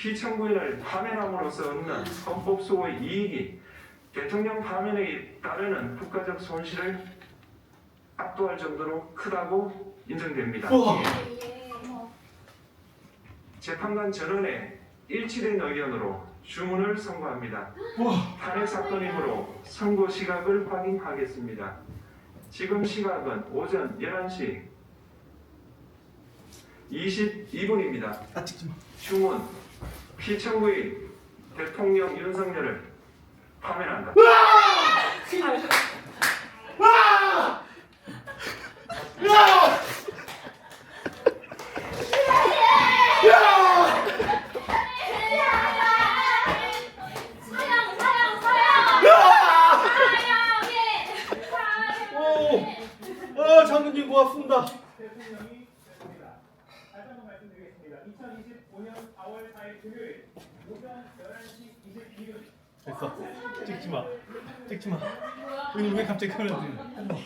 피청구인을 파면함으로써 얻는 헌법 소의 이익이 대통령 파면에 따르는 국가적 손실을 압도할 정도로 크다고 인정됩니다. 우와. 재판관 전원의 일치된 의견으로 주문을 선고합니다. 우와. 탄핵 사건이므로 선고 시각을 확인하겠습니다. 지금 시각은 오전 11시 22분입니다. 아. 주문 피청구인 대통령 윤석열을 파면한다. 사랑 사랑해 오. 어 장군님 고맙습니다. 다시 한번 말씀드리겠습니다. 2025년 4월 4일 금요일 오전 11시 22분 됐어. 찍지 마. 찍지 마. 왜 갑자기 카메라 들려?